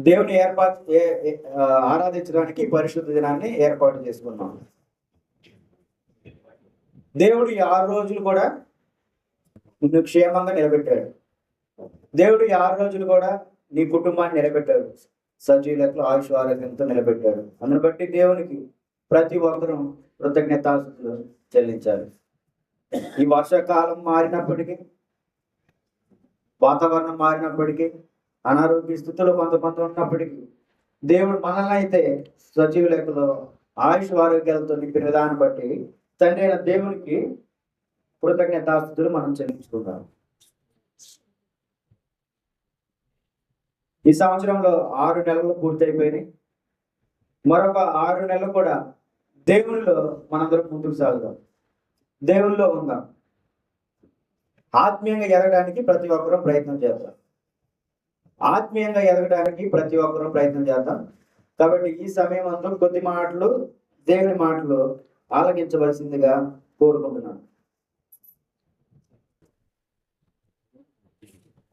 దేవుని ఏర్పాటు ఆరాధించడానికి పరిశుద్ధ దినాన్ని ఏర్పాటు చేసుకున్నాం. దేవుడు ఆరు రోజులు కూడా నిన్ను క్షేమంగా నిలబెట్టాడు. దేవుడు ఆరు రోజులు కూడా నీ కుటుంబాన్ని నిలబెట్టాడు. సజీవులకు ఆయుష్ ఆరోగ్యంతో నిలబెట్టాడు. అందును బట్టి దేవునికి ప్రతి ఒక్కరూ కృతజ్ఞతాస్తులు చెల్లించాలి. ఈ వర్షాకాలం మారినప్పటికీ వాతావరణం మారినప్పటికీ అనారోగ్య స్థితిలో కొంతమంది ఉన్నప్పటికీ దేవుడు మనల్ని అయితే సజీవ లెక్కలో ఆయుష్ ఆరోగ్యాలతో నింపిన విధానం బట్టి తండ్రి అయిన దేవునికి కృతజ్ఞతాస్థుతులు మనం చెల్లించుకుంటాం. ఈ సంవత్సరంలో ఆరు నెలలు పూర్తయిపోయినాయి. మరొక ఆరు నెలలు కూడా దేవునిలో మనందరం ముందుకు సాగుదాం. దేవుల్లో ఉందాం. ఆత్మీయంగా ఎదగడానికి ప్రతి ఒక్కరూ ప్రయత్నం చేద్దాం. ఆత్మీయంగా ఎదగడానికి ప్రతి ఒక్కరూ ప్రయత్నం చేద్దాం. కాబట్టి ఈ సమయం అంతా కొద్ది మాటలు దేవుని మాటలు ఆలకించవలసిందిగా కోరుకుంటున్నాను.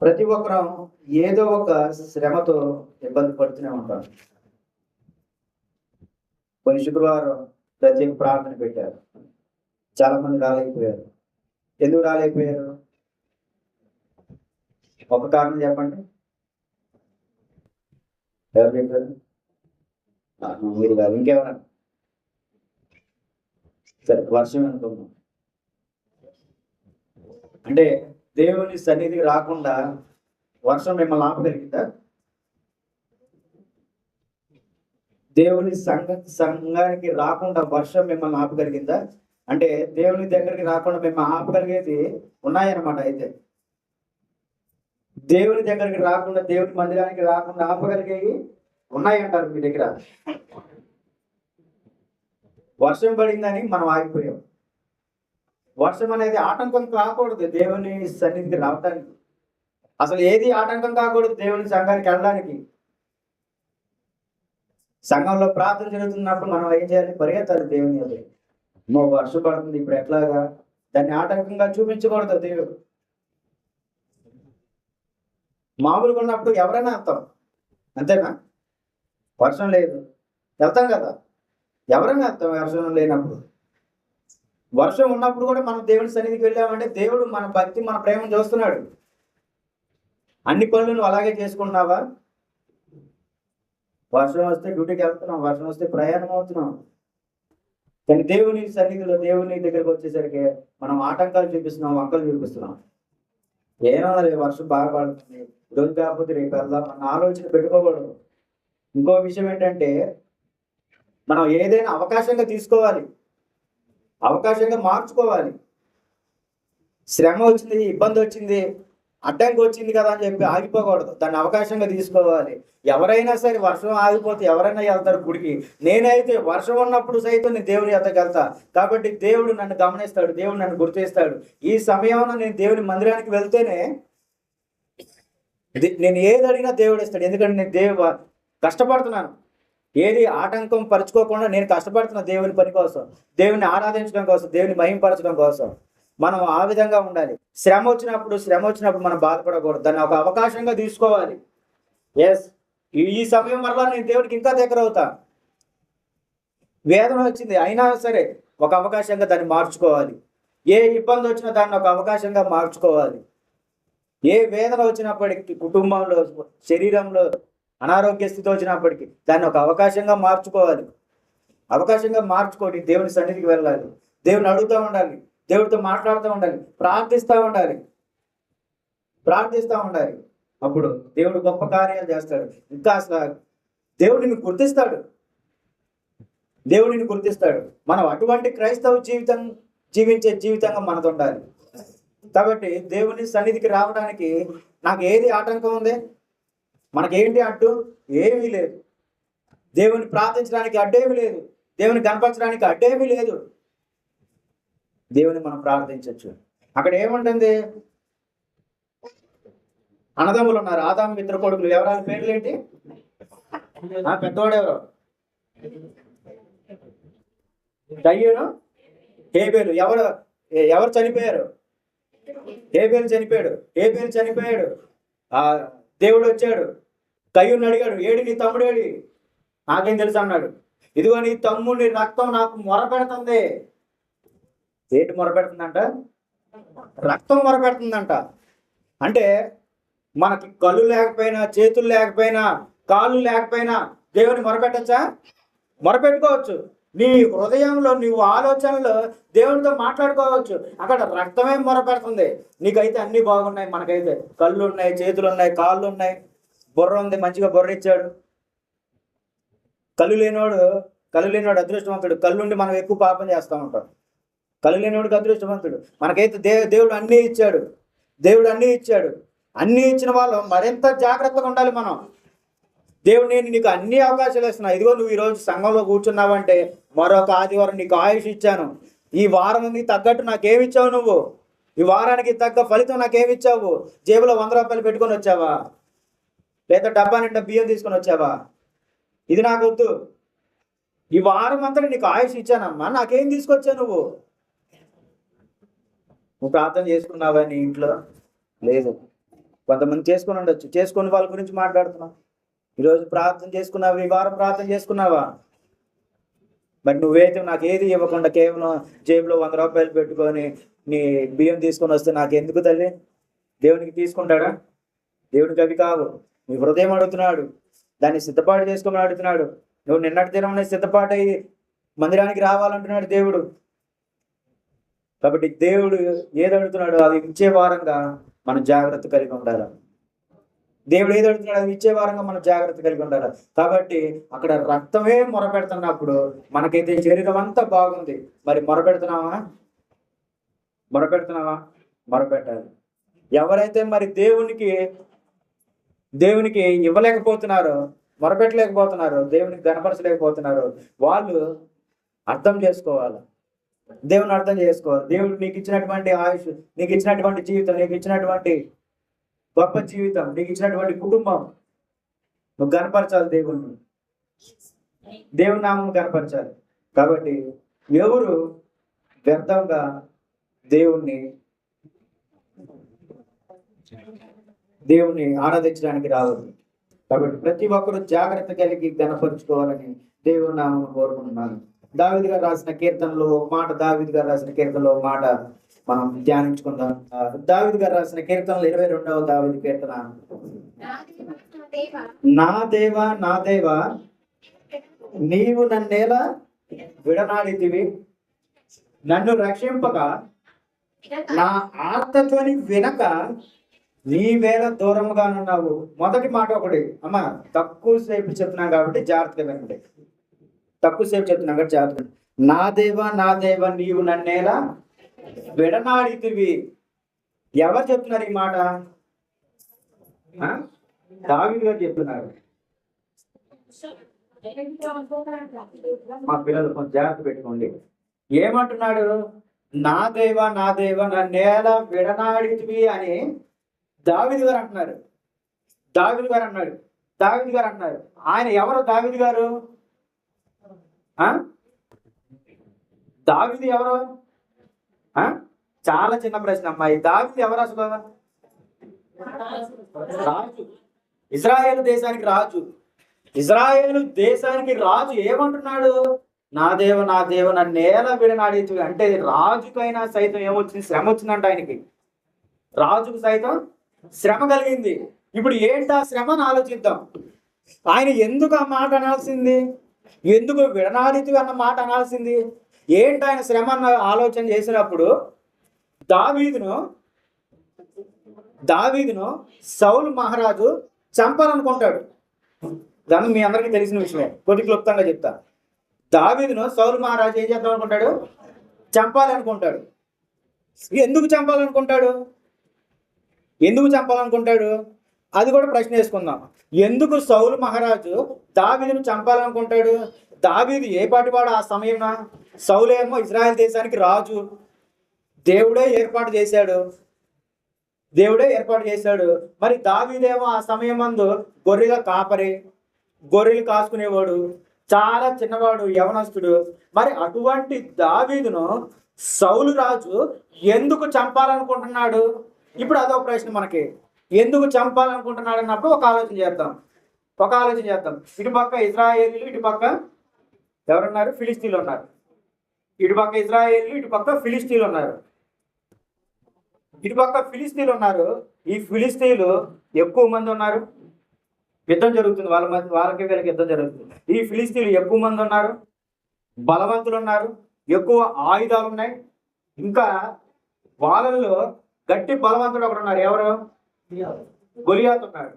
ప్రతి ఒక్కరం ఏదో ఒక శ్రమతో ఇబ్బంది పడుతూనే ఉంటాం కొన్ని శుక్రవారం ప్రత్యేక ప్రార్థన పెట్టారు. చాలా మంది రాలేకపోయారు. ఎందుకు రాలేకపోయారు? ఒక కారణం చెప్పండి. ఎవరు చెప్పారు? మీరు కాదు. ఇంకెవరన్నా సరే వర్షం అనుకుందాం అంటే దేవుని సన్నిధికి రాకుండా వర్షం మిమ్మల్ని ఆపగలిగిందా? దేవుని సంఘ సంఘానికి రాకుండా వర్షం మిమ్మల్ని ఆపగలిగిందా? అంటే దేవుని దగ్గరికి రాకుండా మిమ్మల్ని ఆపగలిగేది ఉన్నాయన్నమాట అయితే. దేవుని దగ్గరికి రాకుండా దేవుని మందిరానికి రాకుండా ఆపగలిగేవి ఉన్నాయంటారు మీ దగ్గర? వర్షం పడిందని మనం ఆగిపోయాం. వర్షం అనేది ఆటంకం కాకూడదు దేవుని సన్నిధికి రావడానికి అసలు ఏది ఆటంకం కాకూడదు దేవుని సంఘానికి వెళ్ళడానికి? సంఘంలో ప్రార్థన జరుగుతున్నప్పుడు మనం ఏం చేయాలి? పరిగెత్తాలి దేవుని అది మో వర్షం పడుతుంది ఇప్పుడు ఎట్లాగా? దాన్ని ఆటంకంగా చూపించకూడదు దేవుడు. మామూలుగా ఉన్నప్పుడు ఎవరైనా వెళ్తాం అంతేనా? వర్షం లేదు. వెళ్తాం కదా? ఎవరైనా వెళ్తాం వర్షం లేనప్పుడు. వర్షం ఉన్నప్పుడు కూడా మనం దేవుడి సన్నిధికి వెళ్ళామంటే దేవుడు మన భక్తి మన ప్రేమను చూస్తున్నాడు. అన్ని పనులు నువ్వు అలాగే చేసుకుంటున్నావా? వర్షం వస్తే డ్యూటీకి వెళ్తున్నాం వర్షం వస్తే ప్రయాణం అవుతున్నాం. కానీ దేవుని సన్నిధిలో దేవుని దగ్గరికి వచ్చేసరికి మనం ఆటంకాలు చూపిస్తున్నాం వంకలు చూపిస్తున్నాం. ఏమన్నా వర్షం బాగా పడుతుంది. రోజు కాకపోతే రేపు వెళ్దాం అన్న ఆలోచన పెట్టుకోకూడదు. ఇంకో విషయం ఏంటంటే మనం ఏదైనా అవకాశంగా తీసుకోవాలి. అవకాశంగా మార్చుకోవాలి. శ్రమ వచ్చింది ఇబ్బంది వచ్చింది అడ్డంకి వచ్చింది కదా అని చెప్పి ఆగిపోకూడదు. దాన్ని అవకాశంగా తీసుకోవాలి. ఎవరైనా సరే వర్షం ఆగిపోతే ఎవరైనా వెళ్తారు గుడికి. నేనైతే వర్షం ఉన్నప్పుడు సైతం నేను దేవుని ఎద్దకు వెళ్తా. కాబట్టి దేవుడు నన్ను గమనిస్తాడు దేవుడు నన్ను గుర్తిస్తాడు. ఈ సమయంలో నేను దేవుని మందిరానికి వెళ్తేనే ఇది- నేను ఏది అడిగినా దేవుడు ఇస్తాడు. ఎందుకంటే నేను దేవు కష్టపడుతున్నాను. ఏది ఆటంకం పరుచుకోకుండా నేను కష్టపడుతున్నా దేవుని పని కోసం దేవుని ఆరాధించడం కోసం దేవుని మహింపరచడం కోసం మనం ఆ విధంగా ఉండాలి. శ్రమ వచ్చినప్పుడు శ్రమ వచ్చినప్పుడు మనం బాధపడకూడదు. దాన్ని ఒక అవకాశంగా తీసుకోవాలి. ఎస్ ఈ సమయం వల్ల నేను దేవుడికి ఇంకా దగ్గర అవుతా. వేదన వచ్చింది. అయినా సరే ఒక అవకాశంగా దాన్ని మార్చుకోవాలి. ఏ ఇబ్బంది వచ్చినా దాన్ని ఒక అవకాశంగా మార్చుకోవాలి. ఏ వేదన వచ్చినప్పటికీ కుటుంబంలో శరీరంలో అనారోగ్య స్థితి వచ్చినప్పటికీ దాన్ని ఒక అవకాశంగా మార్చుకోవాలి. అవకాశంగా మార్చుకోండి. దేవుని సన్నిధికి వెళ్ళాలి. దేవుని అడుగుతూ ఉండాలి. దేవుడితో మాట్లాడుతూ ఉండాలి. ప్రార్థిస్తూ ఉండాలి. ప్రార్థిస్తూ ఉండాలి. అప్పుడు దేవుడు గొప్ప కార్యాలు చేస్తాడు. ఇంకా అసలు దేవుడిని గుర్తిస్తాడు. దేవుడిని గుర్తిస్తాడు. మనం అటువంటి క్రైస్తవ జీవితం జీవించే జీవితంగా మనది ఉండాలి. కాబట్టి దేవుని సన్నిధికి రావడానికి నాకు ఏది ఆటంకం ఉంది? మనకేంటి అడ్డు? ఏమీ లేదు. దేవుని ప్రార్థించడానికి అడ్డేమీ లేదు. దేవుని కనపరచడానికి అడ్డేమీ లేదు. దేవుని మనం ప్రార్థించవచ్చు అక్కడ ఏముంటుంది? అన్నదమ్ములు ఉన్నారు. ఆదాము మిత్ర కొడుకులు. ఎవరాల పేర్లు ఏంటి ఆ పెద్దవాడు ఎవరు కయ్యూను హేబేలు. ఎవరు? ఎవరు చనిపోయారు? హేబేలు చనిపోయాడు. హేబేలు చనిపోయాడు. ఆ దేవుడు వచ్చాడు. కయ్యూని అడిగాడు ఏడి నీ తమ్ముడు ఏడి? నాకేం తెలుసు అన్నాడు. ఇదిగో నీ తమ్ముడి రక్తం నాకు మొరపెడుతుంది ఏంటి మొరపెడుతుందంట రక్తం మొరపెడుతుందంట అంటే మనకి కళ్ళు లేకపోయినా చేతులు లేకపోయినా కాళ్ళు లేకపోయినా దేవుని మొరపెట్టచ్చా మొరపెట్టుకోవచ్చు నీ హృదయంలో నీవు ఆలోచనలో దేవునితో మాట్లాడుకోవచ్చు. అక్కడ రక్తమే మొరపెడుతుంది నీకైతే అన్ని బాగున్నాయి మనకైతే కళ్ళు ఉన్నాయి చేతులు ఉన్నాయి కాళ్ళు ఉన్నాయి. బుర్ర ఉంది మంచిగా బుర్ర ఇచ్చాడు. కళ్ళు లేనివాడు కళ్ళు లేనివాడు అదృష్టవంతుడు. కళ్ళుండి మనం ఎక్కువ పాపం చేస్తూ ఉంటాం. కళ్ళు లేనివాడికి అదృష్టవంతుడు. మనకైతే దే దేవుడు అన్నీ ఇచ్చాడు. దేవుడు అన్నీ ఇచ్చాడు. అన్నీ ఇచ్చిన వాళ్ళు మరింత జాగ్రత్తగా ఉండాలి మనం. దేవుడు నేను నీకు అన్ని అవకాశాలు ఇస్తున్నా. ఇదిగో నువ్వు ఈరోజు సంఘంలో కూర్చున్నావంటే మరొక ఆదివారం నీకు ఆయుష్ ఇచ్చాను. ఈ వారం నీకు తగ్గట్టు నాకేమిచ్చావు నువ్వు? ఈ వారానికి తగ్గ ఫలితం నాకేమిచ్చావు జేబులో వంద రూపాయలు పెట్టుకొని వచ్చావా? లేదా డబ్బా నిండా బియ్యం తీసుకొని వచ్చావా? ఇది నాకు వద్దు. ఈ వారం అంతా నీకు ఆయుష్ ఇచ్చానమ్మా. నాకేం తీసుకొచ్చావు నువ్వు? నువ్వు ప్రార్థన చేసుకున్నావా నీ ఇంట్లో? లేదు. కొంతమంది చేసుకుని ఉండొచ్చు. చేసుకుని వాళ్ళ గురించి మాట్లాడుతున్నావు ఈరోజు ప్రార్థన చేసుకున్నావా? ఈ వారం ప్రార్థన చేసుకున్నావా? మరి నువ్వైతే నాకు ఏది ఇవ్వకుండా కేవలం జేబులో వంద రూపాయలు పెట్టుకొని నీ బియ్యం తీసుకొని వస్తే నాకు ఎందుకు తల్లి? దేవునికి తీసుకుంటాడా? దేవునికి అవి కావు. మీ హృదయం అడుగుతున్నాడు. దాన్ని సిద్ధపాటు చేసుకోమని అడుగుతున్నాడు. నువ్వు నిన్నటి దినం సిద్ధపాటు అయ్యి మందిరానికి రావాలంటున్నాడు దేవుడు. కాబట్టి దేవుడు ఏది అడుగుతున్నాడు అది ఇచ్చే వారంగా మనం జాగ్రత్త కలిగి ఉండాలి. దేవుడు ఏది అడుగుతున్నాడు అది ఇచ్చే వారంగా మనం జాగ్రత్త కలిగి ఉండాలి. కాబట్టి అక్కడ రక్తమే మొరపెడుతున్నప్పుడు మనకైతే శరీరం అంతా బాగుంది. మరి మొరపెడుతున్నావా? మొరపెడుతున్నావా? మొరపెట్టాలి. ఎవరైతే మరి దేవునికి దేవునికి ఇవ్వలేకపోతున్నారు మొరపెట్టలేకపోతున్నారు దేవునికి కనపరచలేకపోతున్నారు. వాళ్ళు అర్థం చేసుకోవాలి. దేవుని అర్థం చేసుకోవాలి. దేవుడు నీకు ఇచ్చినటువంటి ఆయుష్ నీకు ఇచ్చినటువంటి జీవితం నీకు ఇచ్చినటువంటి గొప్ప జీవితం నీకు ఇచ్చినటువంటి కుటుంబం. నువ్వు గనపరచాలి దేవుణ్ణి. దేవుని నామం కనపరచాలి. కాబట్టి ఎవరు వ్యర్థంగా దేవుణ్ణి దేవుని ఆరాధించడానికి రావద్దు కాబట్టి ప్రతి ఒక్కరు జాగ్రత్త కలిగి గనపరుచుకోవాలని దేవుని నామం కోరుకుంటున్నాను. దావిద్ గారు రాసిన కీర్తనలో ఒక మాట దావిద్ గారు రాసిన కీర్తనలో ఒక మాట మనం ధ్యానించుకుందాం. ఆ, గారు రాసిన కీర్తనలు ఇరవై రెండవ దావిది కీర్తన. నా దేవ నా దేవా నీవు నన్నేలా విడనాడితివి? నన్ను రక్షింపక నా ఆర్తధ్వని వినక నీవేళ దూరముగా ఉన్నావు మొదటి మాట ఒకటి అమ్మ తక్కువ సేపు చెప్తున్నాం కాబట్టి జాగ్రత్తగా వినండి. తక్కువ సేపు చెప్తున్నాం కాబట్టి జాగ్రత్తగా నా దేవ నా దేవ నీవు నన్నేలా విడనాడితివి. ఎవరు చెప్తున్నారు ఈ మాట? ఆ? గారు చెప్తున్నారు. మా పిల్లలు కొంచెం జాగ్రత్త పెట్టుకోండి. ఏమంటున్నాడు? నా దేవ నా దేవ నా నేల విడనాడితివి అని దావిది గారు అంటున్నారు. దావిది గారు అన్నాడు దావిది గారు అంటున్నారు. ఆయన ఎవరు దావిది గారు? దావిది ఎవరు? ఆ? చాలా చిన్న ప్రశ్న అమ్మాయి. దావిది ఎవరు అసలు? రాజు. ఇజ్రాయేల్ దేశానికి రాజు. ఇజ్రాయేల్ దేశానికి రాజు ఏమంటున్నాడు? నా దేవ నా దేవ నా నేల విడనాడించు అంటే రాజుకైనా సైతం ఏమొచ్చింది? శ్రమ వచ్చిందంట ఆయనకి. రాజుకు సైతం శ్రమ కలిగింది. ఇప్పుడు ఏంటి ఆ శ్రమను ఆలోచిద్దాం. ఆయన ఎందుకు ఆ మాట అనాల్సింది? ఎందుకు విడనాడితి అన్న మాట అనాల్సింది? ఏంటి ఆయన శ్రమ అన్న ఆలోచన చేసినప్పుడు దావీదును దావీదును సౌల్ మహారాజు చంపాలనుకుంటాడు. దాన్ని మీ అందరికీ తెలిసిన విషయమే. కొద్ది క్లుప్తంగా చెప్తా. దావీదును సౌలు మహారాజు ఏం చేద్దాం అనుకుంటాడు? చంపాలనుకుంటాడు. ఎందుకు చంపాలనుకుంటాడు? ఎందుకు చంపాలనుకుంటాడు? అది కూడా ప్రశ్న వేసుకుందాం. ఎందుకు సౌలు మహారాజు దావీదును చంపాలనుకుంటాడు? దావీదు ఏ పాటివాడు ఆ సమయంలో సౌలేమో ఇజ్రాయెల్ దేశానికి రాజు. దేవుడే ఏర్పాటు చేశాడు. దేవుడే ఏర్పాటు చేశాడు. మరి దావీదేమో ఆ సమయం మందు గొర్రెల కాపరి గొర్రెలు కాసుకునేవాడు. చాలా చిన్నవాడు యవనస్తుడు. మరి అటువంటి దావీదును సౌలు రాజు ఎందుకు చంపాలనుకుంటున్నాడు? ఇప్పుడు అదో ప్రశ్న మనకి. ఎందుకు చంపాలనుకుంటున్నాడు అన్నప్పుడు ఒక ఆలోచన చేద్దాం. ఒక ఆలోచన చేద్దాం. ఇటుపక్క ఇజ్రాయేలీలు ఇటుపక్క ఎవరున్నారు? ఫిలిస్తీన్లు ఉన్నారు ఇటు పక్క ఇజ్రాయేలీలు ఇటుపక్క ఫిలిస్తీన్లు ఉన్నారు ఇటు పక్క ఫిలిస్తీన్లు ఉన్నారు ఈ ఫిలిస్తీన్లు ఎక్కువ మంది ఉన్నారు. యుద్ధం జరుగుతుంది. వాళ్ళ మధ్య వాళ్ళకి వీళ్ళకి యుద్ధం జరుగుతుంది. ఈ ఫిలిస్తీన్లు ఎక్కువ మంది ఉన్నారు. బలవంతులు ఉన్నారు ఎక్కువ ఆయుధాలు ఉన్నాయి. ఇంకా వాళ్ళలో గట్టి బలవంతుడు ఒకడు ఉన్నారు ఎవరు? గొలియాత్ ఉన్నాడు.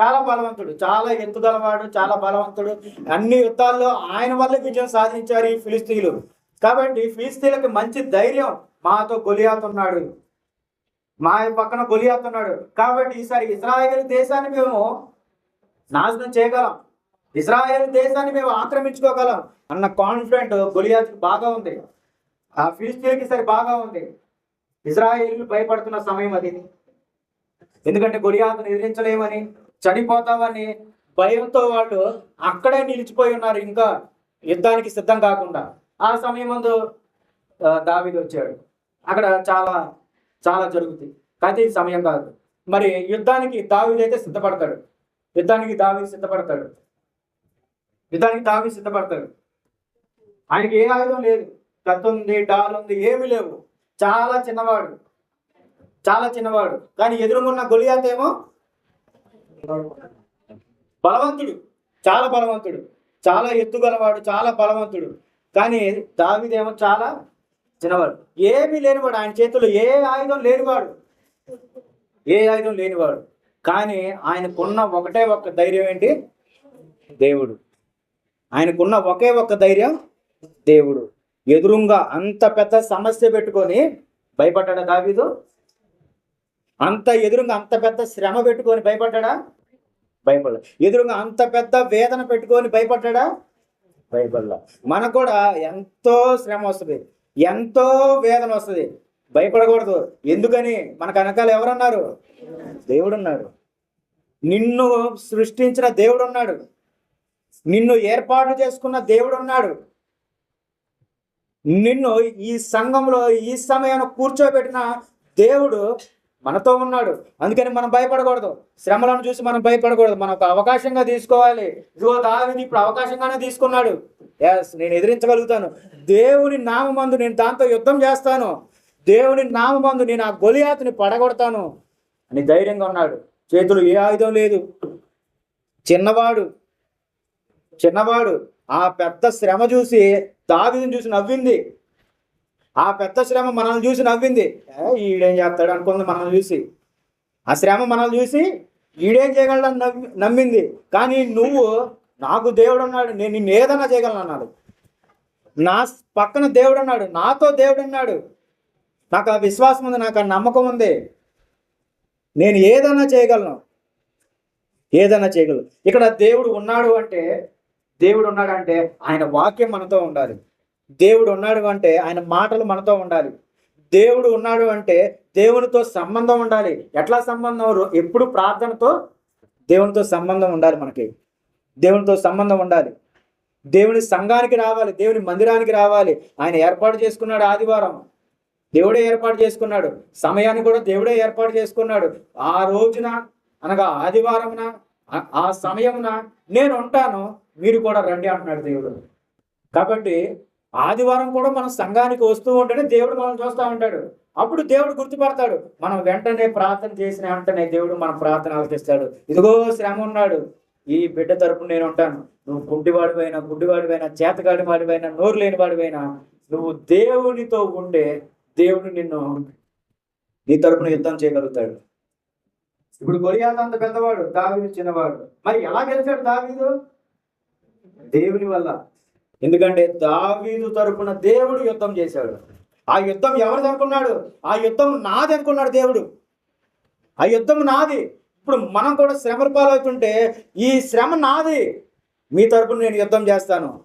చాలా బలవంతుడు చాలా ఎత్తుగలవాడు చాలా బలవంతుడు. అన్ని యుద్ధాల్లో ఆయన వల్ల విజయం సాధించారు ఈ ఫిలిస్తీన్లు. కాబట్టి ఫిలిస్తీన్లకు మంచి ధైర్యం మాతో గొలియాత్ ఉన్నాడు. మా పక్కన గొలియాత్ ఉన్నాడు. కాబట్టి ఈసారి ఇజ్రాయేల్ దేశాన్ని మేము నాశనం చేయగలం. ఇజ్రాయేల్ దేశాన్ని మేము ఆక్రమించుకోగలం అన్న కాన్ఫిడెంట్ గొలియాత్కి బాగా ఉంది. ఆ ఫిలిస్తీన్కి సరి బాగా ఉంది. ఇజ్రాయేల్ భయపడుతున్న సమయం అది. ఎందుకంటే గొడియాతను ఎదిరించలేమని చనిపోతామని భయంతో వాళ్ళు అక్కడే నిలిచిపోయి ఉన్నారు ఇంకా యుద్ధానికి సిద్ధం కాకుండా. ఆ సమయం ముందు దావిది వచ్చాడు. అక్కడ చాలా చాలా జరుగుతుంది. కానీ సమయం కాదు. మరి యుద్ధానికి దావీదు అయితే సిద్ధపడతాడు. యుద్ధానికి దావీదు సిద్ధపడతాడు. యుద్ధానికి దావి సిద్ధపడతాడు. ఆయనకి ఏ ఆయుధం లేదు. కత్తుంది ఉంది డాల్ ఉంది ఏమీ లేవు. చాలా చిన్నవాడు. చాలా చిన్నవాడు. కానీ ఎదురుగున్న గొలియాత్ ఏమో? బలవంతుడు. చాలా బలవంతుడు. చాలా ఎత్తుగలవాడు చాలా బలవంతుడు. కానీ దావిదేమో చాలా చిన్నవాడు. ఏమీ లేనివాడు. ఆయన చేతుల్లో ఏ ఆయుధం లేనివాడు. ఏ ఆయుధం లేనివాడు. కానీ ఆయనకున్న ఒకటే ఒక్క ధైర్యం ఏంటి? దేవుడు. ఆయనకున్న ఒకే ఒక్క ధైర్యం దేవుడు. ఎదురుంగా అంత పెద్ద సమస్య పెట్టుకొని భయపడ్డాడా దావీదు? అంత ఎదురుగా అంత పెద్ద శ్రమ పెట్టుకొని భయపడ్డాడా? భయపడ ఎదురుగా అంత పెద్ద వేదన పెట్టుకొని భయపడ్డాడా? భయపడలా. మనకు కూడా ఎంతో శ్రమ వస్తుంది. ఎంతో వేదన వస్తుంది. భయపడకూడదు. ఎందుకని? మనకు వెనకాల ఎవరున్నారు? దేవుడు ఉన్నాడు నిన్ను సృష్టించిన దేవుడు ఉన్నాడు నిన్ను ఏర్పాటు చేసుకున్న దేవుడు ఉన్నాడు నిన్ను ఈ సంఘంలో ఈ సమయాన్ని కూర్చోబెట్టిన దేవుడు మనతో ఉన్నాడు. అందుకని మనం భయపడకూడదు. శ్రమలను చూసి మనం భయపడకూడదు. మనం ఒక అవకాశంగా తీసుకోవాలి. ఇదిగో దావిని ఇప్పుడు అవకాశంగానే తీసుకున్నాడు. ఎస్ నేను ఎదిరించగలుగుతాను. దేవుని నామందు నేను దాంతో యుద్ధం చేస్తాను. దేవుని నామందు నేను ఆ గొలియాతుని పడగొడతాను అని ధైర్యంగా ఉన్నాడు. చేతులు ఏ ఆయుధం లేదు. చిన్నవాడు చిన్నవాడు ఆ పెద్ద శ్రమ చూసి దావిని చూసి నవ్వింది. ఆ పెద్ద శ్రమ మనల్ని చూసి నవ్వింది. ఏ, ఈడేం చేస్తాడు అనుకుంది మనల్ని చూసి. ఆ శ్రమ మనల్ని చూసి ఈడేం చేయగలడని నమ్మి నమ్మింది. కానీ నువ్వు నాకు దేవుడు ఉన్నాడు నేను నిన్ను ఏదన్నా చేయగలను అన్నాడు. నా పక్కన దేవుడు అన్నాడు నాతో దేవుడు అన్నాడు. నాకు ఆ విశ్వాసం ఉంది నాకు ఆ నమ్మకం ఉంది. నేను ఏదన్నా చేయగలను. ఏదన్నా చేయగలను. ఇక్కడ దేవుడు ఉన్నాడు అంటే దేవుడు ఉన్నాడు అంటే ఆయన వాక్యం మనతో ఉండాలి. దేవుడు ఉన్నాడు అంటే ఆయన మాటలు మనతో ఉండాలి. దేవుడు ఉన్నాడు అంటే దేవునితో సంబంధం ఉండాలి. ఎట్లా సంబంధం? ఎప్పుడు ప్రార్థనతో దేవునితో సంబంధం ఉండాలి మనకి. దేవునితో సంబంధం ఉండాలి. దేవుని సంఘానికి రావాలి. దేవుని మందిరానికి రావాలి. ఆయన ఏర్పాటు చేసుకున్నాడు ఆదివారం. దేవుడే ఏర్పాటు చేసుకున్నాడు. సమయాన్ని కూడా దేవుడే ఏర్పాటు చేసుకున్నాడు. ఆ రోజున అనగా ఆదివారమున ఆ సమయమున నేను ఉంటాను. మీరు కూడా రండి అంటున్నాడు దేవుడు. కాబట్టి ఆదివారం కూడా మనం సంఘానికి వస్తూ ఉంటేనే దేవుడు మనం చూస్తూ ఉంటాడు. అప్పుడు దేవుడు గుర్తుపడతాడు. మనం వెంటనే ప్రార్థన చేసిన వెంటనే దేవుడు మన ప్రార్థన ఆలకిస్తాడు ఇదిగో శ్రమ ఉన్నాడు. ఈ బిడ్డ తరపున నేను ఉంటాను. నువ్వు గుడ్డివాడివైనా గుడ్డివాడివైనా చేతగాడి వాడివైనా నోరు లేని వాడివైనా నువ్వు దేవునితో ఉండే దేవుడు నిన్ను నీ తరపున యుద్ధం చేయగలుగుతాడు. ఇప్పుడు గొలియాత అంత పెద్దవాడు దావీదు చిన్నవాడు. మరి ఎలా గెలిచాడు దావీదు? దేవుని వల్ల. ఎందుకంటే దావీదు తరపున దేవుడు యుద్ధం చేశాడు. ఆ యుద్ధం ఎవరిది అనుకున్నాడు? ఆ యుద్ధం నాది అనుకున్నాడు దేవుడు. ఆ యుద్ధం నాది. ఇప్పుడు మనం కూడా శ్రమ పాలవుతుంటే ఈ శ్రమ నాది. మీ తరపున నేను యుద్ధం చేస్తాను.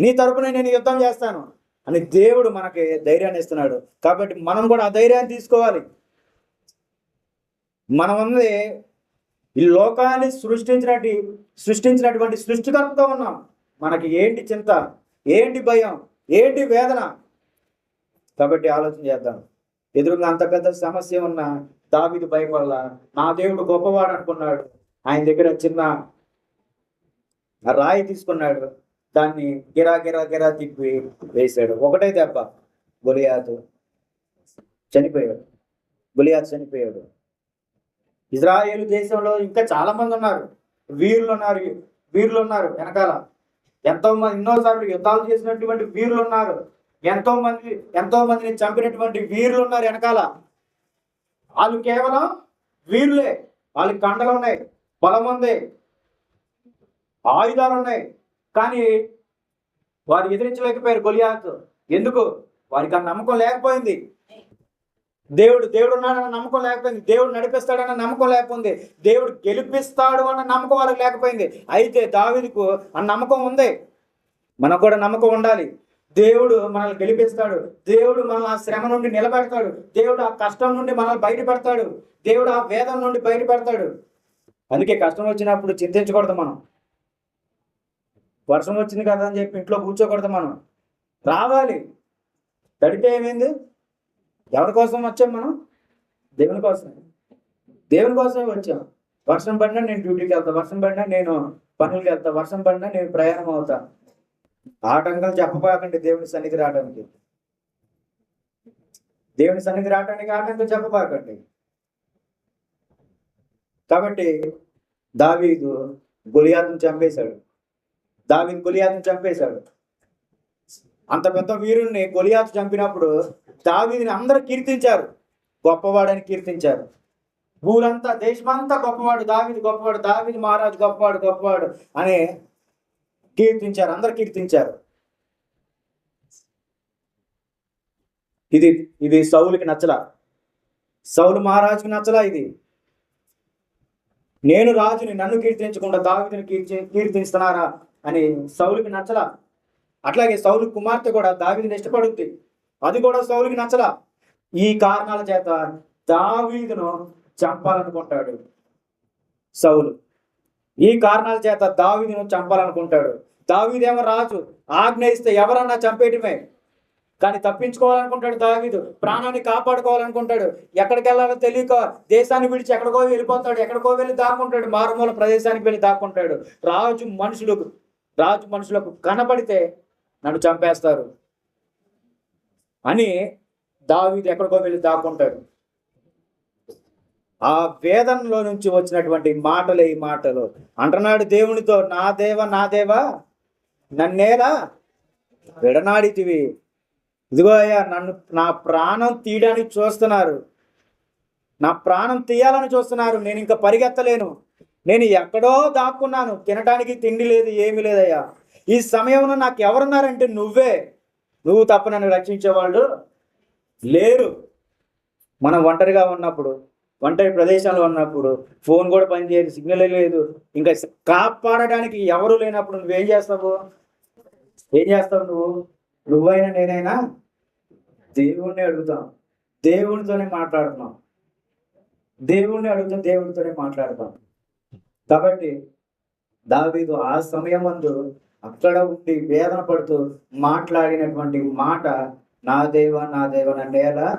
నీ తరపున నేను యుద్ధం చేస్తాను. అని దేవుడు మనకి ధైర్యాన్ని ఇస్తున్నాడు. కాబట్టి మనం కూడా ఆ ధైర్యాన్ని తీసుకోవాలి. మనం ఉంది ఈ లోకాన్ని సృష్టించినటి సృష్టించినటువంటి సృష్టికర్తతో ఉన్నాం. మనకి ఏంటి చింత? ఏంటి భయం? ఏంటి వేదన? కాబట్టి ఆలోచన చేద్దాం. ఎదురుగా అంత పెద్ద సమస్య ఉన్న దావిది భయపడలా. నా దేవుడు గొప్పవాడు అనుకున్నాడు. ఆయన దగ్గర చిన్న రాయి తీసుకున్నాడు. దాన్ని గిరా గిరా గిరా తిప్పి వేశాడు. ఒకటే దెబ్బ. గులియాదు చనిపోయాడు. గొలియాతు చనిపోయాడు. ఇజ్రాయేల్ దేశంలో ఇంకా చాలా మంది ఉన్నారు. వీరులు ఉన్నారు వీరులు ఉన్నారు వెనకాల. ఎంతో మంది ఎన్నోసార్లు యుద్ధాలు చేసినటువంటి వీరులు ఉన్నారు. ఎంతో మంది ఎంతో మందిని చంపినటువంటి వీరులు ఉన్నారు వెనకాల. వాళ్ళు కేవలం వీరులే. వాళ్ళకి కండలు ఉన్నాయి బలం ఉంది ఆయుధాలు ఉన్నాయి. కానీ వారు ఎదిరించలేకపోయారు గొలియాత్. ఎందుకు? వారికి ఆ నమ్మకం లేకపోయింది. దేవుడు దేవుడు ఉన్నాడన్న నమ్మకం లేకపోయింది. దేవుడు నడిపిస్తాడన్న నమ్మకం లేకపోయింది. దేవుడు గెలిపిస్తాడు అన్న నమ్మకం వాళ్ళకి లేకపోయింది. అయితే దావిదికు ఆ నమ్మకం ఉంది. మనకు కూడా నమ్మకం ఉండాలి. దేవుడు మనల్ని గెలిపిస్తాడు. దేవుడు మనల్ని ఆ శ్రమ నుండి నిలబెడతాడు. దేవుడు ఆ కష్టం నుండి మనల్ని బయటపెడతాడు. దేవుడు ఆ వేదం నుండి బయటపెడతాడు. అందుకే కష్టం వచ్చినప్పుడు చింతించకూడదు మనం. వర్షం వచ్చింది కదా అని చెప్పి ఇంట్లో కూర్చోకూడదు మనం. రావాలి. తడితే ఏమైంది ఎవరి కోసం వచ్చాం మనం? దేవుని కోసం దేవుని కోసమే వచ్చాం. వర్షం పడినా నేను డ్యూటీకి వెళ్తా వర్షం పడినా నేను పనులకి వెళ్తా వర్షం పడినా నేను ప్రయాణం అవుతా. ఆటంకాలు చెప్పబాకండి దేవుని సన్నిధి రావడానికి. దేవుని సన్నిధి రావడానికి ఆటంకం చెప్పబాకండి. కాబట్టి దావీదు గొలియాతును చంపేశాడు. దావీదు గొలియాతును చంపేశాడు. అంత పెద్ద వీరుణ్ణి గొలియాతు చంపినప్పుడు దావీదిని అందరూ కీర్తించారు. గొప్పవాడని కీర్తించారు. ఊరంతా దేశమంతా గొప్పవాడు దావిది గొప్పవాడు దావిది మహారాజు గొప్పవాడు గొప్పవాడు అని కీర్తించారు అందరు కీర్తించారు. ఇది ఇది సౌలుకి నచ్చలా. సౌలు మహారాజుకి నచ్చలా ఇది. నేను రాజుని నన్ను కీర్తించకుండా దావీదుని కీర్తి కీర్తిస్తున్నారా అని సౌలుకి నచ్చలా. అట్లాగే సౌలు కుమార్తె కూడా దావీదుని ఇష్టపడుద్ది. అది కూడా సౌలుకి నచ్చలా. ఈ కారణాల చేత దావీదును చంపాలనుకుంటాడు సౌలు. ఈ కారణాల చేత దావీదును చంపాలనుకుంటాడు. దావీదేమో రాజు ఆజ్ఞ ఎవరన్నా చంపేయటమే. కానీ తప్పించుకోవాలనుకుంటాడు దావీదు ప్రాణాన్ని కాపాడుకోవాలనుకుంటాడు. ఎక్కడికి వెళ్ళాలో తెలియక దేశాన్ని విడిచి ఎక్కడికో వెళ్ళిపోతాడు ఎక్కడికో వెళ్ళి దాక్కుంటాడు మారుమూల ప్రదేశానికి వెళ్ళి దాక్కుంటాడు. రాజు మనుషులకు రాజు మనుషులకు కనబడితే నన్ను చంపేస్తారు. అని దావీదు ఎక్కడికో వెళ్ళి దాక్కుంటాడు. ఆ వేదనలో నుంచి వచ్చినటువంటి మాటలే ఈ మాటలు. అంటున్నాడు దేవునితో నా దేవ నా దేవా నన్నేలా విడనాడితివి. ఇదిగో అయ్యా నన్ను నా ప్రాణం తీయడానికి చూస్తున్నారు. నా ప్రాణం తీయాలని చూస్తున్నారు. నేను ఇంకా పరిగెత్తలేను. నేను ఎక్కడో దాక్కున్నాను. తినడానికి తిండి లేదు ఏమీ లేదయ్యా. ఈ సమయంలో నాకు ఎవరున్నారంటే నువ్వే. నువ్వు తప్ప నన్ను రక్షించేవాళ్ళు లేరు. మనం ఒంటరిగా ఉన్నప్పుడు ఒంటరి ప్రదేశంలో ఉన్నప్పుడు ఫోన్ కూడా పనిచేయదు సిగ్నల్ లేదు. ఇంకా కాపాడడానికి ఎవరు లేనప్పుడు నువ్వేం చేస్తావు? ఏం చేస్తావు నువ్వు? నువ్వైనా నేనైనా దేవుణ్ణి అడుగుతాం. దేవునితోనే మాట్లాడుతున్నాం దేవుణ్ణి అడుగుతాం దేవుడితోనే మాట్లాడతాం. కాబట్టి దావీదు ఆ సమయం అందు అక్కడ ఉండి వేదన పడుతూ మాట్లాడినటువంటి మాట నా దేవ నా దేవ నన్నేలా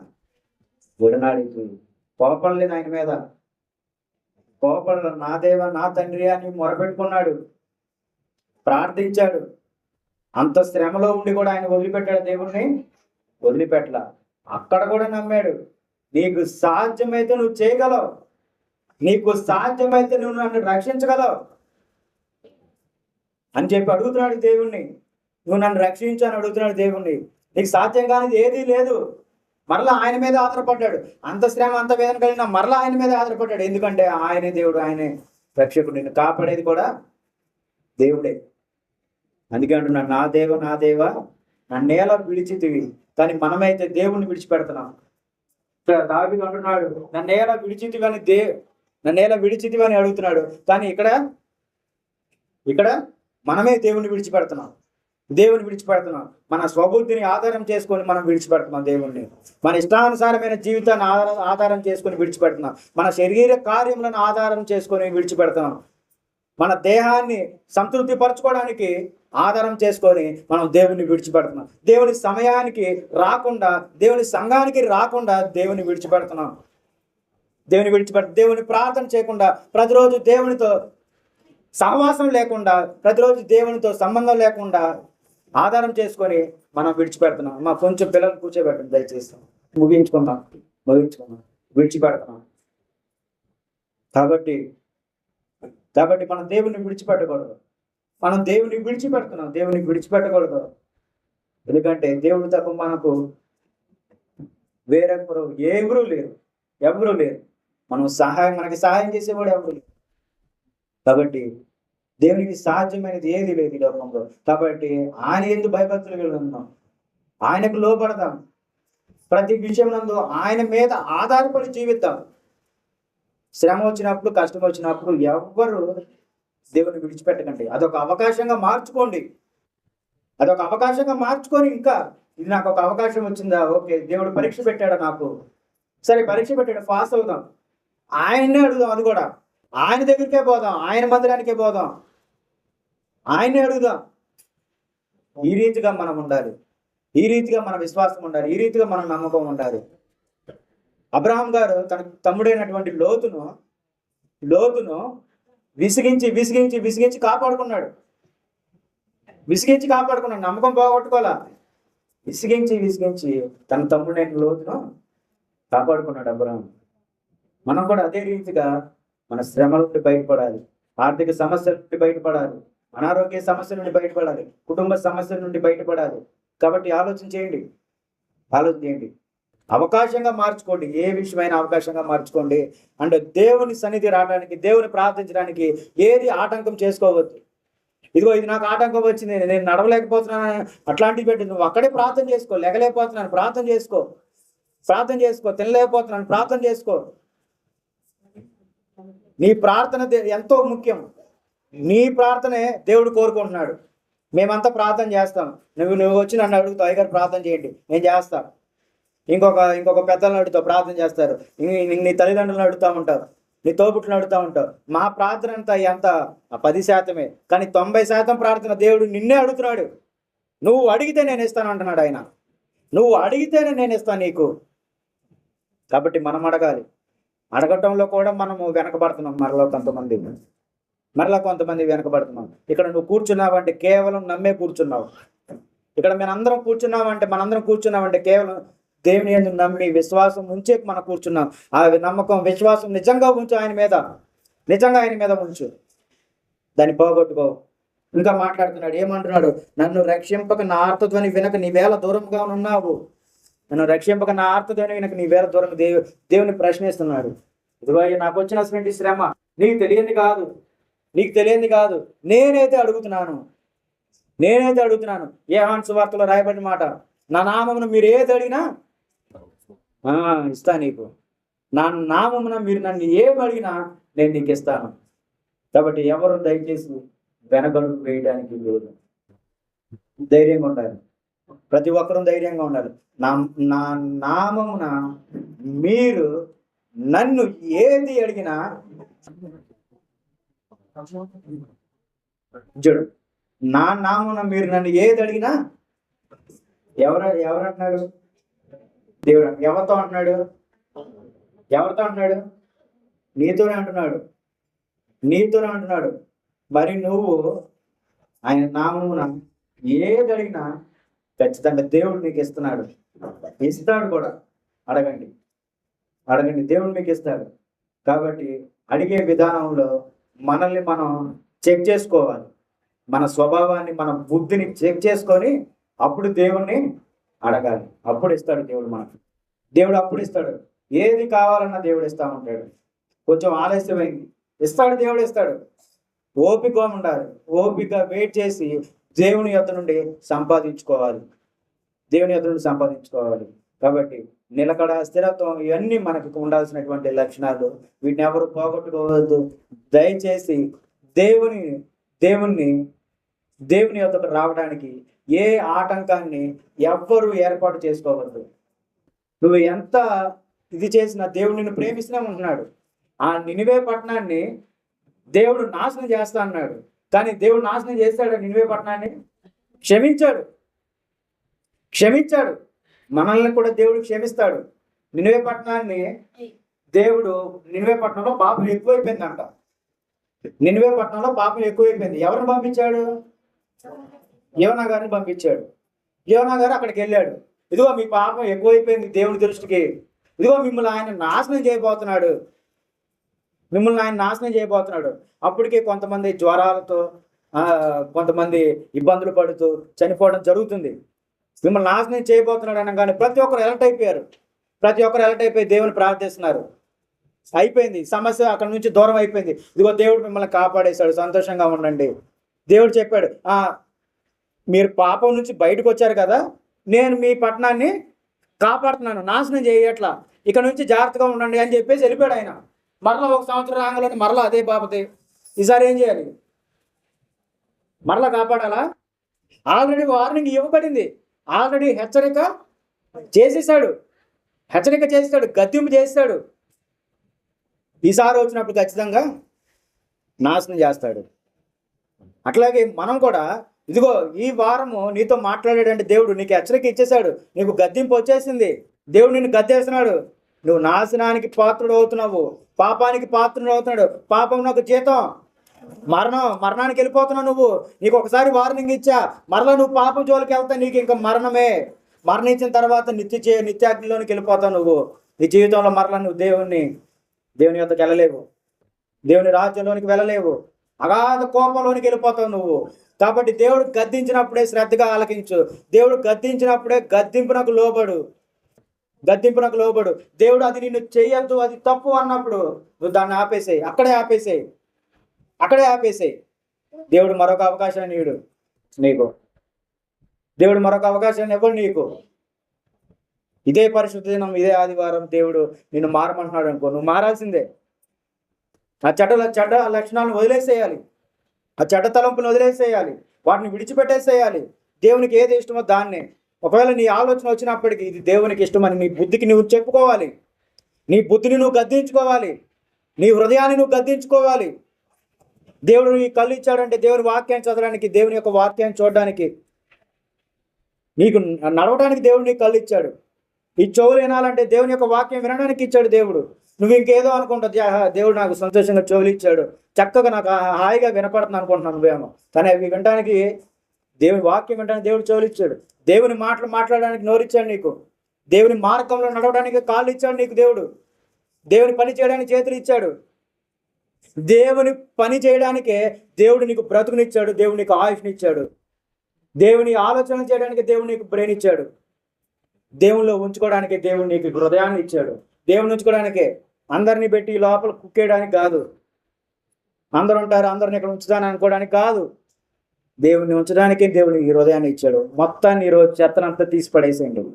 కోపం లేదు ఆయన మీద. కోపం నా దేవ నా తండ్రి అని మొరపెట్టుకున్నాడు. ప్రార్థించాడు. అంత శ్రమలో ఉండి కూడా ఆయన వదిలిపెట్టాడు దేవుణ్ణి. వదిలిపెట్టల. అక్కడ కూడా నమ్మాడు. నీకు సాధ్యమైతే నువ్వు చేయగలవు. నీకు సాధ్యమైతే నువ్వు నన్ను రక్షించగలవు. అని చెప్పి అడుగుతున్నాడు దేవుణ్ణి. నువ్వు నన్ను రక్షించని అడుగుతున్నాడు దేవుణ్ణి. నీకు సాధ్యం కానిది ఏదీ లేదు. మరలా ఆయన మీద ఆధారపడ్డాడు. అంత శ్రమ అంత వేదన కలిగిన మరలా ఆయన మీద ఆధారపడ్డాడు. ఎందుకంటే ఆయనే దేవుడు ఆయనే రక్షకుడు. నిన్ను కాపాడేది కూడా దేవుడే. అందుకే అంటున్నాడు నా దేవ నా దేవ నన్నేలా విడిచితివి. కానీ మనమైతే దేవుణ్ణి విడిచిపెడుతున్నాం. దావి దావీదు అంటున్నాడు నన్నేలా విడిచితివి అని దే నన్నేలా విడిచితివి అని అడుగుతున్నాడు. కానీ ఇక్కడ ఇక్కడ మనమే దేవుణ్ణి విడిచిపెడుతున్నాం. దేవుని విడిచిపెడుతున్నాం. మన స్వబుద్ధిని ఆధారం చేసుకొని మనం విడిచిపెడుతున్నాం దేవుణ్ణి. మన ఇష్టానుసారమైన జీవితాన్ని ఆధారం ఆధారం చేసుకొని విడిచిపెడుతున్నాం. మన శరీర కార్యములను ఆధారం చేసుకొని విడిచిపెడుతున్నాం. మన దేహాన్ని సంతృప్తి పరచుకోవడానికి ఆధారం చేసుకొని మనం దేవుని విడిచిపెడుతున్నాం. దేవుని సమయానికి రాకుండా దేవుని సంఘానికి రాకుండా దేవుని విడిచిపెడుతున్నాం. దేవుని విడిచిపెడ దేవుని ప్రార్థన చేయకుండా ప్రతిరోజు దేవునితో సహవాసం లేకుండా ప్రతిరోజు దేవునితో సంబంధం లేకుండా ఆధారం చేసుకొని మనం విడిచిపెడుతున్నాం. మా కొంచెం పిల్లలు కూర్చోబెట్టండి దయచేసి. ముగించుకుందాం ముగించుకుందాం విడిచిపెడుతున్నాం. కాబట్టి కాబట్టి మనం దేవుని విడిచిపెట్టకూడదు. మనం దేవుని విడిచిపెడుతున్నాం దేవుని విడిచిపెట్టకూడదు. ఎందుకంటే దేవుడు తప్ప మనకు వేరెవరు ఎవరూ లేరు. ఎవరూ లేరు. మనం సహాయం మనకి సహాయం చేసేవాడు ఎవరు లేరు. కాబట్టి దేవునికి సాధ్యమైనది ఏది లేదు ఈ లోకంలో? కాబట్టి ఆయన ఎందుకు భయభక్తులు కలిగి ఉన్నాం? ఆయనకు లోపడదాం ప్రతి విషయం నందు ఆయన మీద ఆధారపడి జీవిద్దాం శ్రమ వచ్చినప్పుడు కష్టం వచ్చినప్పుడు ఎవ్వరు దేవుని విడిచిపెట్టకండి. అదొక అవకాశంగా మార్చుకోండి. అదొక అవకాశంగా మార్చుకొని ఇంకా ఇది నాకు ఒక అవకాశం వచ్చిందా? ఓకే దేవుడు పరీక్ష పెట్టాడు నాకు? సరే పరీక్ష పెట్టాడు పాస్ అవుదాం. ఆయన్నే అడుగుదాం అది కూడా. ఆయన దగ్గరికే పోదాం ఆయన మందిరానికే పోదాం. ఆయన్ని అడుగుదాం. ఈ రీతిగా మనం ఉండాలి. ఈ రీతిగా మన విశ్వాసం ఉండాలి. ఈ రీతిగా మన నమ్మకం ఉండాలి. అబ్రహాం గారు తన తమ్ముడైనటువంటి లోతును లోతును విసిగించి విసిగించి విసిగించి కాపాడుకున్నాడు. విసిగించి కాపాడుకున్నాడు. నమ్మకం పోగొట్టుకోవాలా? విసిగించి విసిగించి తన తమ్ముడైన లోతును కాపాడుకున్నాడు అబ్రహాం. మనం కూడా అదే రీతిగా మన శ్రమల నుండి బయటపడాలి. ఆర్థిక సమస్యల నుండి బయటపడాలి. అనారోగ్య సమస్యల నుండి బయటపడాలి. కుటుంబ సమస్యల నుండి బయటపడాలి. కాబట్టి ఆలోచన చేయండి. ఆలోచన చేయండి. అవకాశంగా మార్చుకోండి. ఏ విషయమైన అవకాశంగా మార్చుకోండి. అంటే దేవుని సన్నిధి రావడానికి దేవుని ప్రార్థించడానికి ఏది ఆటంకం చేసుకోవద్దు. ఇదిగో ఇది నాకు ఆటంకం వచ్చింది. నేను నడవలేకపోతున్నాను. అట్లాంటివి పెట్టి. నువ్వు అక్కడే ప్రార్థన చేసుకో. లెగలేకపోతున్నాను. ప్రార్థన చేసుకో. ప్రార్థన చేసుకో. తినలేకపోతున్నాను. ప్రార్థన చేసుకో. నీ ప్రార్థన దే- ఎంతో ముఖ్యం. నీ ప్రార్థనే దేవుడు కోరుకుంటున్నాడు. మేమంతా ప్రార్థన చేస్తాం. నువ్వు నువ్వు వచ్చి నన్ను అడుగుతావు. అయ్యగారు ప్రార్థన చేయండి. నేను చేస్తాను ఇంకొక ఇంకొక పెద్దలను అడుగుతావు ప్రార్థన చేస్తారు. నీ- తల్లిదండ్రులను అడుగుతా ఉంటారు. నీ తోబుట్లను అడుగుతా ఉంటావు మా ప్రార్థన అంతా ఎంత? పది శాతమే. కానీ తొంభై శాతం ప్రార్థన దేవుడు నిన్నే అడుగుతున్నాడు. నువ్వు అడిగితే నేను ఇస్తాను అంటున్నాడు ఆయన. నువ్వు అడిగితేనే నేను ఇస్తాను నీకు. కాబట్టి మనం అడగాలి. అడగటంలో కూడా మనము వెనకబడుతున్నాం మరలా కొంతమంది. మరలా కొంతమంది వెనకబడుతున్నాం. ఇక్కడ నువ్వు కూర్చున్నావంటే కేవలం నమ్మే కూర్చున్నావు. ఇక్కడ మనందరం కూర్చున్నామంటే మనందరం కూర్చున్నామంటే కేవలం దేవుని ఎందు నమ్మి విశ్వాసం ఉంచే మనం కూర్చున్నాం. ఆ నమ్మకం విశ్వాసం నిజంగా ఉంచు ఆయన మీద. నిజంగా ఆయన మీద ఉంచు. దాన్ని పోగొట్టుకో. ఇంకా మాట్లాడుతున్నాడు. ఏమంటున్నాడు? నన్ను రక్షింపక నా ఆర్తధ్వని వెనక నీ వేళ దూరంగా ఉన్నావు. నన్ను రక్షింపక నా ఆర్తధ్వని వినక నీ వేరే దూరం దేవు దేవుని ప్రశ్నిస్తున్నాడు. ఇదిగో నాకు నాకు వచ్చినటువంటి శ్రమ. నీకు తెలియంది కాదు. నీకు తెలియంది కాదు. నేనైతే అడుగుతున్నాను. నేనైతే అడుగుతున్నాను. ఏ హాన్స్ వార్తలో రాయబడిన మాట. నా నామమును మీరు ఏది అడిగినా ఆ, ఇస్తా నీకు. నా నామమున మీరు నన్ను ఏం అడిగినా నేను నీకు ఇస్తాను. కాబట్టి ఎవరు దయచేసి వెనకడుగు వేయడానికి లేదు. ధైర్యంగా ఉండాలి. ప్రతి ఒక్కరూ ధైర్యంగా ఉండాలి. నా నా నామమున మీరు నన్ను ఏది అడిగినా చూడు నా నామున మీరు నన్ను ఏది అడిగినా ఎవరు ఎవరు అంటున్నారు? దేవుడు ఎవరితో అంటున్నాడు? ఎవరితో అంటున్నాడు? నీతోనే అంటున్నాడు. నీతోనే అంటున్నాడు. మరి నువ్వు ఆయన నామమున ఏది అడిగినా ఖచ్చితంగా దేవుడు మీకు ఇస్తున్నాడు. ఇస్తాడు కూడా. అడగండి. అడగండి. దేవుడు మీకు ఇస్తాడు. కాబట్టి అడిగే విధానంలో మనల్ని మనం చెక్ చేసుకోవాలి. మన స్వభావాన్ని మన బుద్ధిని చెక్ చేసుకొని అప్పుడు దేవుణ్ణి అడగాలి. అప్పుడు ఇస్తాడు దేవుడు మనకు. దేవుడు అప్పుడు ఇస్తాడు. ఏది కావాలన్నా దేవుడు ఇస్తా ఉంటాడు. కొంచెం ఆలస్యమైంది. ఇస్తాడు దేవుడు ఇస్తాడు. ఓపిక ఉండాలి. ఓపిక వెయిట్ చేసి దేవుని యొద్ద నుండి సంపాదించుకోవాలి. దేవుని యొద్ద నుండి సంపాదించుకోవాలి. కాబట్టి నిలకడ స్థిరత్వం ఇవన్నీ మనకు ఉండాల్సినటువంటి లక్షణాలు. వీటిని ఎవరు పోగొట్టుకోవద్దు. దయచేసి దేవుని దేవుణ్ణి దేవుని యొద్దకు రావడానికి ఏ ఆటంకాన్ని ఎవ్వరూ ఏర్పాటు చేసుకోవద్దు. నువ్వు ఎంత ఇది చేసినా దేవుడు నిన్ను ప్రేమిస్తూనే ఉంటున్నాడు. ఆ నినివే పట్టణాన్ని దేవుడు నాశనం చేస్తా అన్నాడు. కానీ దేవుడు నాశనం చేస్తాడు నినివే పట్టణాన్ని. క్షమించాడు. క్షమించాడు. మనల్ని కూడా దేవుడు క్షమిస్తాడు. నినివే పట్టణాన్ని దేవుడు నినివే పట్టణంలో పాపం ఎక్కువైపోయిందంట. నిన్వే పట్టణంలో పాపం ఎక్కువైపోయింది. ఎవరిని పంపించాడు? యోనా గారిని పంపించాడు. యోనా గారు అక్కడికి వెళ్ళాడు. ఇదిగో మీ పాపం ఎక్కువైపోయింది దేవుని దృష్టికి. ఇదిగో మిమ్మల్ని ఆయన నాశనం చేయబోతున్నాడు. మిమ్మల్ని ఆయన నాశనం చేయబోతున్నాడు. అప్పటికే కొంతమంది జ్వరాలతో కొంతమంది ఇబ్బందులు పడుతూ చనిపోవడం జరుగుతుంది. మిమ్మల్ని నాశనం చేయబోతున్నాడు అనగానే ప్రతి ఒక్కరు ఎలర్ట్ అయిపోయారు. ప్రతి ఒక్కరు ఎలర్ట్ అయిపోయి దేవుని ప్రార్థిస్తున్నారు. అయిపోయింది. సమస్య అక్కడ నుంచి దూరం అయిపోయింది. ఇదిగో దేవుడు మిమ్మల్ని కాపాడేశాడు. సంతోషంగా ఉండండి. దేవుడు చెప్పాడు మీరు పాపం నుంచి బయటకు వచ్చారు కదా నేను మీ పట్టణాన్ని కాపాడుతున్నాను. నాశనం చేయట్లా. ఇక్కడ నుంచి జాగ్రత్తగా ఉండండి అని చెప్పేసి వెళ్ళిపోయాడు ఆయన. మరలా ఒక సంవత్సరం రాగానే మరలా అదే బాపతే. ఈసారి ఏం చేయాలి? మరలా కాపాడాలా? ఆల్రెడీ వార్నింగ్ ఇవ్వబడింది. ఆల్రెడీ హెచ్చరిక చేసేసాడు. హెచ్చరిక చేస్తాడు గద్దింపు చేస్తాడు ఈసారి వచ్చినప్పుడు ఖచ్చితంగా నాశనం చేస్తాడు. అట్లాగే మనం కూడా ఇదిగో ఈ వారము నీతో మాట్లాడాడంటే దేవుడు నీకు హెచ్చరిక ఇచ్చేశాడు. నీకు గద్దెంపు వచ్చేసింది. దేవుడు నిన్ను గద్దేస్తున్నాడు. నువ్వు నాశనానికి పాత్రుడు అవుతున్నావు పాపానికి పాత్రుడు అవుతున్నాడు పాపం నాకు జీతం. మరణం మరణానికి వెళ్ళిపోతున్నావు నువ్వు. నీకు ఒకసారి వార్నింగ్ ఇచ్చా. మరలా నువ్వు పాపం జోలికి వెళ్తా నీకు ఇంకా మరణమే. మరణించిన తర్వాత నిత్య చే నిత్యాగ్నిలోనికి వెళ్ళిపోతావు నువ్వు. నీ జీవితంలో మరలా నువ్వు దేవుణ్ణి దేవుని యొక్కకి వెళ్ళలేవు. దేవుని రాజ్యంలోనికి వెళ్ళలేవు. అగాధ కోపంలోనికి వెళ్ళిపోతావు నువ్వు. కాబట్టి దేవుడు గద్దించినప్పుడే శ్రద్ధగా ఆలకించు. దేవుడు గద్దించినప్పుడే గద్దింపునకు లోబడు. గద్దింపునకు లోబడు. దేవుడు అది నిన్ను చేయొద్దు అది తప్పు అన్నప్పుడు నువ్వు దాన్ని ఆపేసేయి. అక్కడే ఆపేసేయి. అక్కడే ఆపేసేయి. దేవుడు మరొక అవకాశాన్ని ఇవ్వడు నీకు. దేవుడు మరొక అవకాశాన్ని ఇవ్వడు నీకు. ఇదే పరిశుద్ధ దినం ఇదే ఆదివారం దేవుడు నిన్ను మారమంటున్నాడు అనుకో. నువ్వు మారాల్సిందే. ఆ చెడ్డ చెడ్డ లక్షణాలను వదిలేసేయాలి. ఆ చెడ్డ తలంపులను వదిలేసేయాలి. వాటిని విడిచిపెట్టేసేయాలి. దేవునికి ఏది ఇష్టమో దాన్నే. ఒకవేళ నీ ఆలోచన వచ్చినప్పటికీ ఇది దేవునికి ఇష్టమని నీ బుద్ధికి నువ్వు చెప్పుకోవాలి. నీ బుద్ధిని నువ్వు గద్దించుకోవాలి. నీ హృదయాన్ని నువ్వు గద్దించుకోవాలి. దేవుడు నీ కళ్ళు ఇచ్చాడంటే దేవుని వాక్యాన్ని చదవడానికి దేవుని యొక్క వాక్యాన్ని చూడడానికి నీకు నడవడానికి దేవుడు నీకు కళ్ళు ఇచ్చాడు. ఈ చెవులు వినాలంటే దేవుని యొక్క వాక్యం వినడానికి ఇచ్చాడు దేవుడు. నువ్వు ఇంకేదో అనుకుంటావు దేవుడు నాకు సంతోషంగా చెవులు ఇచ్చాడు. చక్కగా నాకు హాయిగా వినపడుతుంది అనుకుంటున్నాను నువ్వేమో. కానీ అవి వినడానికి దేవుని వాక్యం వినడానికి దేవుడు చెవులు ఇచ్చాడు దేవుని మాటలు మాట్లాడడానికి నోరిచ్చాడు నీకు. దేవుని మార్గంలో నడవడానికి కాళ్ళు ఇచ్చాడు నీకు దేవుడు. దేవుని పని చేయడానికి చేతులు ఇచ్చాడు దేవుని పని చేయడానికే దేవుడు నీకు బ్రతుకునిచ్చాడు. దేవుడు నీకు ఆయుష్నిచ్చాడు. దేవుని ఆలోచన చేయడానికి దేవుడు నీకు బ్రెయిన్ ఇచ్చాడు దేవునిలో ఉంచుకోవడానికి దేవుడు నీకు హృదయాన్ని ఇచ్చాడు. దేవుని ఉంచుకోవడానికే అందరిని పెట్టి ఈ లోపల కుక్కేయడానికి కాదు. అందరు ఉంటారు అందరిని ఇక్కడ ఉంచుతాను అనుకోవడానికి కాదు. దేవుని ఉంచడానికే దేవుడు ఈ హృదయాన్ని ఇచ్చాడు. మొత్తాన్ని ఈరోజు చెత్తనంతా తీసి పడేసేయండి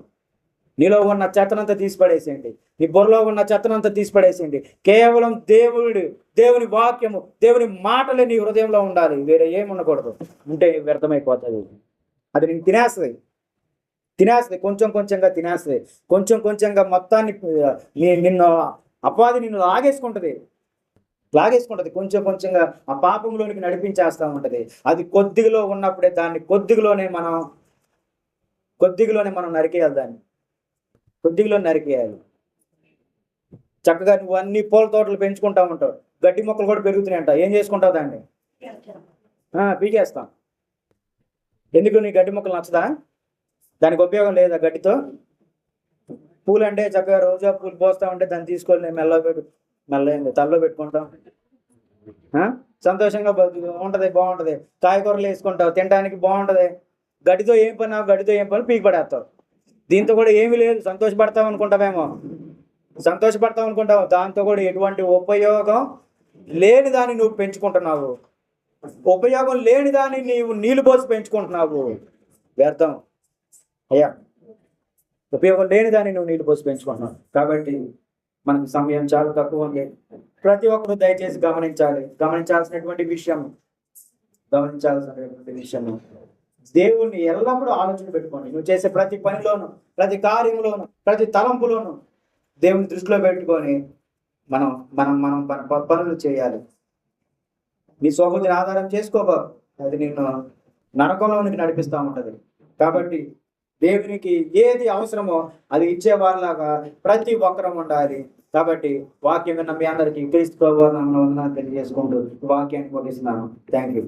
నీలో ఉన్న చెత్తనంతా తీసి పడేసేయండి నీ బుర్రలో ఉన్న చెత్తనంతా తీసి పడేసేయండి కేవలం దేవుడు దేవుని వాక్యము దేవుని మాటలే నీ హృదయంలో ఉండాలి. వేరే ఏమి ఉండకూడదు. ఉంటే వ్యర్థమైపోతుంది అది నేను తినేస్తుంది. తినేస్తుంది. కొంచెం కొంచెంగా తినేస్తుంది. కొంచెం కొంచెంగా మొత్తాన్ని నీ- నిన్ను అపాధి నిన్ను లాగేసుకుంటుంది. లాగేసుకుంటది. కొంచెం కొంచెంగా ఆ పాపంలోనికి నడిపించేస్తా ఉంటుంది. అది కొద్దిగలో ఉన్నప్పుడే దాన్ని కొద్దిగలోనే మనం కొద్దిగలోనే మనం నరికేయాలి దాన్ని. కొద్దిగలో నరికేయాలి. చక్కగా నువ్వు అన్ని పూల తోటలు పెంచుకుంటా ఉంటావు. గడ్డి మొక్కలు కూడా పెరుగుతున్నాయి అంట ఏం చేసుకుంటావు దాన్ని? పీకేస్తాం. ఎందుకు నీ గడ్డి మొక్కలు నచ్చదా? దానికి ఉపయోగం లేదా గడ్డితో? పూలు అంటే చక్కగా రోజా పూలు పోస్తా ఉంటే దాన్ని తీసుకొని మెల్లగా పెట్టు మెల్ల తలలో పెట్టుకుంటాం. సంతోషంగా ఉంటుంది ఉంటది బాగుంటది. కాయగూరలు వేసుకుంటావు తినడానికి బాగుంటది. గడ్డితో ఏం పని గడితో గడ్డితో ఏం పని పీకి పడేస్తావు. దీంతో కూడా ఏమీ లేదు సంతోషపడతాం అనుకుంటామేమో. సంతోషపడతాం అనుకుంటావు దాంతో కూడా ఎటువంటి ఉపయోగం లేని దాన్ని నువ్వు పెంచుకుంటున్నావు. ఉపయోగం లేని దాన్ని నీవు నీళ్ళు పోసి పెంచుకుంటున్నావు. వ్యర్థం. అయ్యా. ఉపయోగం లేని దాన్ని నువ్వు నీళ్ళు పోసి పెంచుకుంటున్నావు. కాబట్టి మనకి సమయం చాలా తక్కువ ఉంది ప్రతి ఒక్కరు దయచేసి గమనించాలి. గమనించాల్సినటువంటి విషయం గమనించాల్సినటువంటి విషయం దేవుణ్ణి ఎల్లప్పుడూ ఆలోచన పెట్టుకోండి. నువ్వు చేసే ప్రతి పనిలోను ప్రతి కార్యంలోను ప్రతి తలంపులోను దేవుని దృష్టిలో పెట్టుకొని మనం మనం మనం ప- పనులు చేయాలి. నీ స్వబుద్ధిని ఆధారం చేసుకోబో అది నిన్ను నరకంలోనికి నడిపిస్తూ ఉంటది. కాబట్టి దేవునికి ఏది అవసరమో అది ఇచ్చేవారిలాగా ప్రతి ఒక్కరం ఉండాలి. కాబట్టి వాక్యం విన్న మీ అందరికీ క్రీస్తు తెలియజేసుకుంటూ వాక్యాన్ని ముగిస్తున్నాను. Thank you